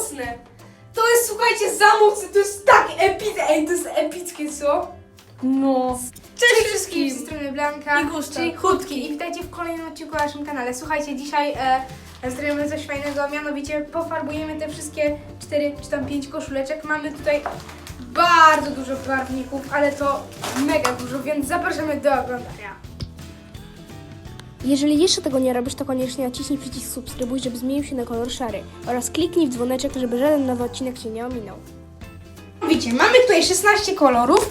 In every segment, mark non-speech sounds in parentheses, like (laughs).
mocne. To jest, słuchajcie, za mocne, to jest tak epickie, ej, to jest epickie, co? No. Cześć wszystkim! Z strony Blanka, I Gustaw. czyli Chudki i witajcie w kolejnym odcinku na naszym kanale. Słuchajcie, dzisiaj e, zrobimy coś fajnego, mianowicie pofarbujemy te wszystkie cztery czy tam pięć koszuleczek. Mamy tutaj bardzo dużo barwników, ale to mega dużo, więc zapraszamy do oglądania. Jeżeli jeszcze tego nie robisz, to koniecznie naciśnij przycisk subskrybuj, żeby zmienił się na kolor szary oraz kliknij w dzwoneczek, żeby żaden nowy odcinek Cię nie ominął. Widzicie, mamy tutaj 16 kolorów,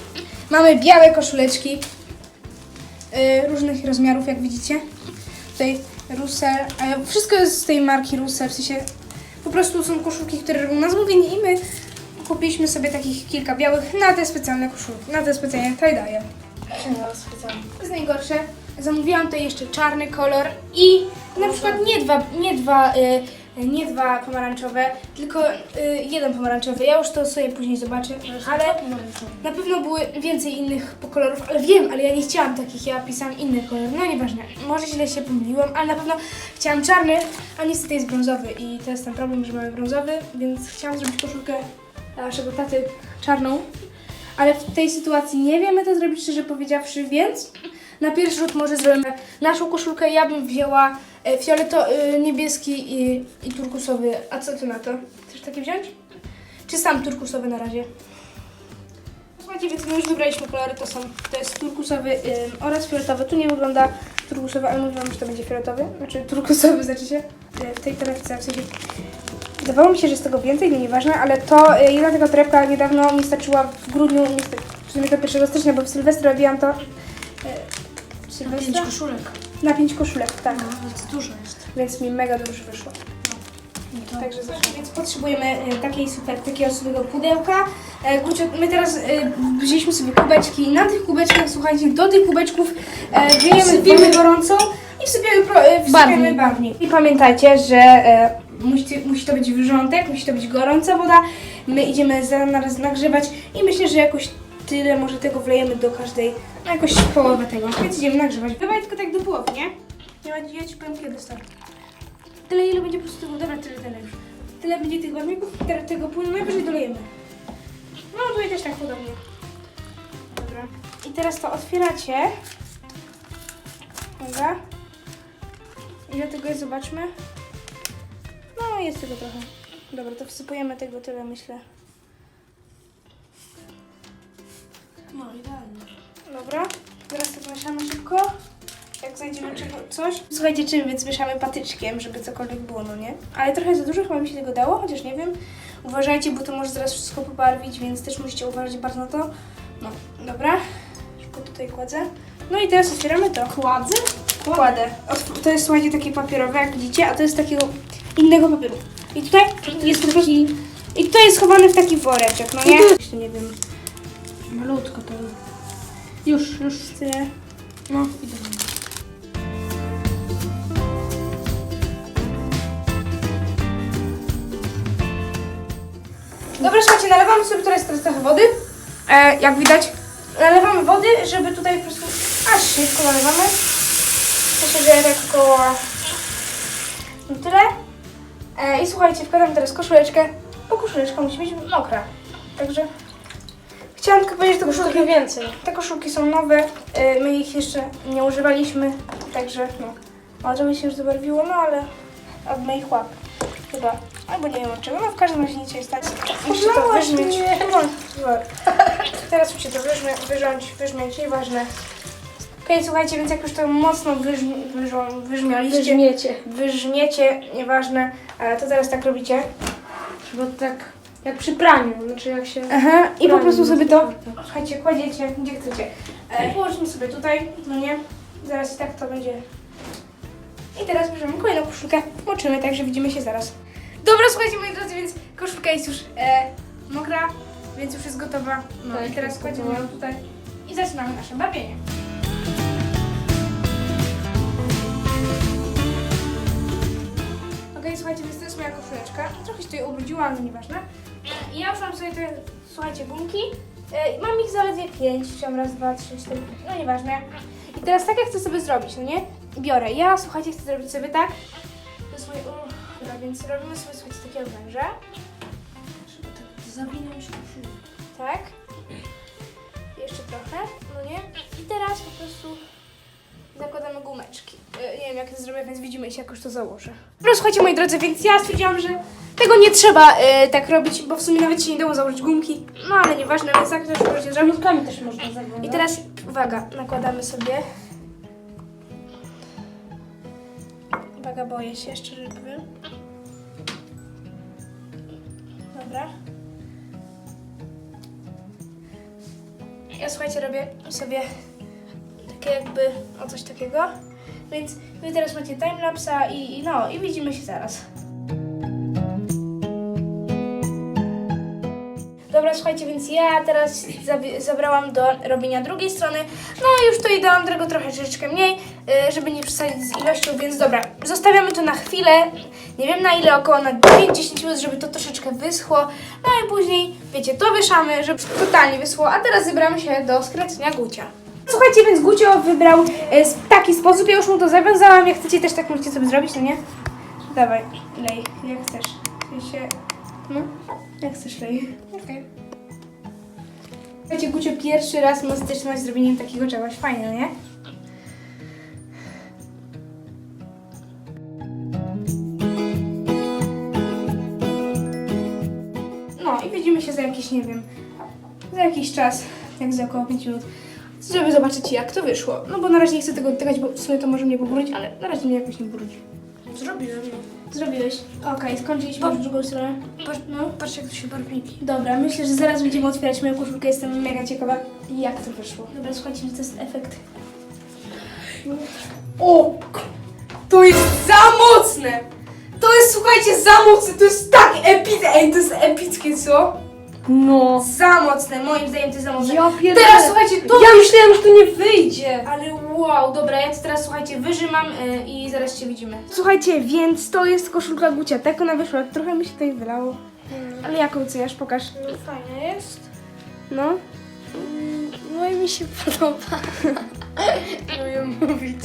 mamy białe koszuleczki y, różnych rozmiarów, jak widzicie. Tutaj Russell, e, wszystko jest z tej marki Russell, w sensie po prostu są koszulki, które robią na zamówienie i my kupiliśmy sobie takich kilka białych na te specjalne koszulki, na te specjalne tie-dye. To jest najgorsze. Zamówiłam tutaj jeszcze czarny kolor i na przykład nie dwa, nie dwa, y, nie dwa pomarańczowe, tylko y, jeden pomarańczowy. Ja już to sobie później zobaczę, ale na pewno były więcej innych kolorów, ale wiem, ale ja nie chciałam takich, ja pisałam inny kolor. No nieważne, może źle się pomyliłam, ale na pewno chciałam czarny, a niestety jest brązowy i to jest ten problem, że mamy brązowy, więc chciałam zrobić koszulkę dla naszego taty czarną. Ale w tej sytuacji nie wiemy to zrobić, szczerze powiedziawszy, więc na pierwszy rzut może zrobimy naszą koszulkę. Ja bym wzięła e, fioleto, e, niebieski i, i turkusowy. A co ty na to? Chcesz takie wziąć? Czy sam turkusowy na razie? Słuchajcie, więc my już wybraliśmy kolory, to są, to jest turkusowy oraz fioletowy. Tu nie wygląda turkusowy, ale mówiłam, że to będzie fioletowy. Znaczy turkusowy, znaczy się y, w tej torebce, w sensie Wydawało mi się, że jest tego więcej, no nieważne, ale to y, jedna taka torebka niedawno mi starczyła w grudniu, w sumie do 1 stycznia, bo w Sylwestra robiłam to. Y, w Sylwestra? koszulek. Na pięć koszulek, tak. To dużo jest. Więc mi mega dobrze wyszło. Także zacznę. Więc potrzebujemy e, takiej super, takiego osobnego pudełka. E, kurczę, my teraz e, wzięliśmy sobie kubeczki i na tych kubeczkach, słuchajcie, do tych kubeczków e, wodę gorącą i wsypiemy, pro, e, wsypiemy barwnik. I pamiętajcie, że e, musi, musi to być wrzątek, musi to być gorąca woda. My idziemy zaraz nagrzewać i myślę, że jakoś tyle może tego wlejemy do każdej, no jakoś połowę tego. Więc idziemy nagrzewać. Dawaj tylko tak do połowy, nie? Nie ma ja ci powiem kiedy start. Tyle ile będzie po prostu tego, dobra, tyle, tyle już. Tyle będzie tych barwników, tyle tego płynu, najwyżej dolejemy. No tutaj też tak podobnie. Dobra. I teraz to otwieracie. Dobra. Ile tego jest, zobaczmy. No, jest tego trochę. Dobra, to wsypujemy tego tyle, myślę. No idealnie. Dobra, teraz to mieszamy szybko. Jak znajdziemy coś. Słuchajcie, czym, więc mieszamy patyczkiem, żeby cokolwiek było, no nie? Ale trochę za dużo chyba mi się tego dało, chociaż nie wiem. Uważajcie, bo to może zaraz wszystko pobarwić, więc też musicie uważać bardzo na to. No, dobra. Szybko tutaj kładzę. No i teraz otwieramy to. Kładzę? Kładę. To jest, słuchajcie, takie papierowe, jak widzicie, a to jest takiego innego papieru. I tutaj jest po prostu... I tutaj jest schowany w taki woreczek, no nie? Jeszcze nie wiem. Malutko to. Już, już. Tyle. No, idealnie. Dobra, słuchajcie, nalewamy sobie teraz trochę wody. E, jak widać, nalewamy wody, żeby tutaj po prostu aż szybko nalewamy. Myślę, że tak około no tyle. E, I słuchajcie, wkładam teraz koszuleczkę, bo koszuleczka musi być mokra. Także chciałam tylko powiedzieć, że te koszulki, więcej. te koszulki są nowe, e, my ich jeszcze nie używaliśmy, także no, może by się już zabarwiło, no ale od moich łap chyba, albo nie wiem od czego, no w każdym razie nic się nie stać. Musicie to Podlałaś wyżmieć. mnie. Zobacz. Teraz musicie to wyżmie, wyrząć, wyżmieć, nieważne. Okej, słuchajcie, więc jak już to mocno wyżmi, wyżą, wyżmialiście, Weźmiecie. wyżmiecie, nieważne, e, to teraz tak robicie. Żeby tak jak przy praniu, znaczy jak się... Aha, i po prostu sobie to, słuchajcie, kładziecie gdzie chcecie. E, położymy sobie tutaj, no nie? Zaraz i tak to będzie. I teraz bierzemy kolejną koszulkę, moczymy, także widzimy się zaraz. Dobra, słuchajcie moi drodzy, więc koszulka jest już e, mokra, więc już jest gotowa. No Tak, i teraz jest kładziemy gotowa. ją tutaj i zaczynamy nasze barwienie. Okej, słuchajcie, więc to jest moja koszuleczka. Trochę się tutaj ubrudziła, ale nieważne. I ja już mam sobie te, słuchajcie, gumki. E, mam ich zaledwie pięć. Chciałam raz, dwa, trzy, cztery. No nieważne. I teraz tak jak chcę sobie zrobić, no nie? Biorę. Ja, słuchajcie, chcę zrobić sobie tak. To jest moje... Dobra, więc robimy sobie, słuchajcie, takiego węża. Zawinąć koszulę. Tak. Jeszcze trochę, no nie? I teraz po prostu zakładamy gumeczki. E, Nie wiem jak to zrobię, więc widzimy się jak już to założę. Dobra, słuchajcie moi drodzy, więc ja stwierdziłam, że tego nie trzeba e, tak robić, bo w sumie nawet się nie dało założyć gumki. No ale nieważne, więc tak też możecie zrobić. Rączkami też można zaglądać. I teraz, uwaga, nakładamy sobie. Uwaga, boję się, szczerze powiem. Dobra. Ja słuchajcie, robię sobie takie jakby o coś takiego. Więc wy teraz macie timelapsa i, i no, i widzimy się zaraz. Dobra, słuchajcie, więc ja teraz zabrałam do robienia drugiej strony. No już tutaj dałam tego trochę troszeczkę mniej, y, żeby nie przesadzić z ilością, więc dobra, zostawiamy to na chwilę. Nie wiem na ile, około na 5-10 minut, żeby to troszeczkę wyschło. No i później, wiecie, to wieszamy, żeby totalnie wyschło, a teraz zabieramy się do skręcenia gucia. Słuchajcie, więc Gucio wybrał y, w taki sposób, ja już mu to zawiązałam, jak chcecie też tak możecie sobie zrobić, no nie? Dawaj, lej, jak chcesz. Się... No, jak chcesz lej. Okej. Słuchajcie, Gucio pierwszy raz ma styczność z zrobieniem takiego czegoś. Fajne, nie? No i widzimy się za jakiś, nie wiem, za jakiś czas, jak za około 5 minut, żeby zobaczyć jak to wyszło. No bo na razie nie chcę tego dotykać, bo w sumie to może mnie pobrudzić, ale na razie mnie jakoś nie brudzi. Zrobiłem. no. Zrobiłeś? Okej, skończyliśmy już drugą stronę. Patrz, no, patrz jak to się barwniki. Dobra, myślę, że zaraz będziemy otwierać moją koszulkę. Jestem mega ciekawa, jak to wyszło. Dobra, słuchajcie, to jest efekt. O! To jest za mocne! To jest, słuchajcie, za mocne! To jest tak epickie! Ej, to jest epickie, co? No. Za mocne, moim zdaniem to jest za mocne. Ja pierdolę. Teraz, słuchajcie, to... Ja myślałem, że to nie wyjdzie. Ale wow, dobra, ja to teraz, słuchajcie, wyżymam y, i zaraz się widzimy. Słuchajcie, więc to jest koszulka Gucia. Tak ona wyszła. Trochę mi się tutaj wylało. Ale jaką oceniasz? Pokaż. No fajne jest. No. No i mi się (laughs) podoba. (laughs) Nie umiem mówić.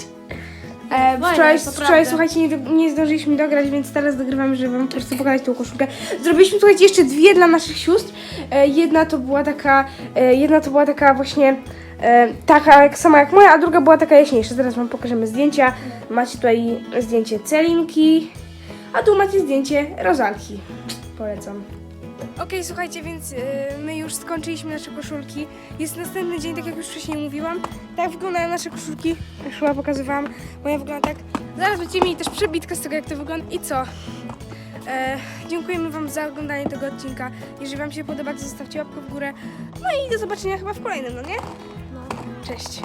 E, Fajne, wczoraj, to wczoraj prawda. słuchajcie, nie, do- nie zdążyliśmy dograć, więc teraz dogrywamy, żeby wam po prostu pokazać tą koszulkę. Zrobiliśmy, słuchajcie, jeszcze dwie dla naszych sióstr. E, jedna to była taka, e, jedna to była taka właśnie e, taka jak sama jak moja, a druga była taka jaśniejsza. Zaraz wam pokażemy zdjęcia. Macie tutaj zdjęcie Celinki, a tu macie zdjęcie Rozalki. Polecam. Okej, słuchajcie, więc y, my już skończyliśmy nasze koszulki. Jest następny dzień, tak jak już wcześniej mówiłam. Tak wyglądają nasze koszulki. Chyba pokazywałam. Moja wygląda tak. Zaraz będziecie mieli też przebitkę z tego, jak to wygląda. I co? E, dziękujemy Wam za oglądanie tego odcinka. Jeżeli Wam się podoba, to zostawcie łapkę w górę. No i do zobaczenia chyba w kolejnym, no nie? No. Cześć.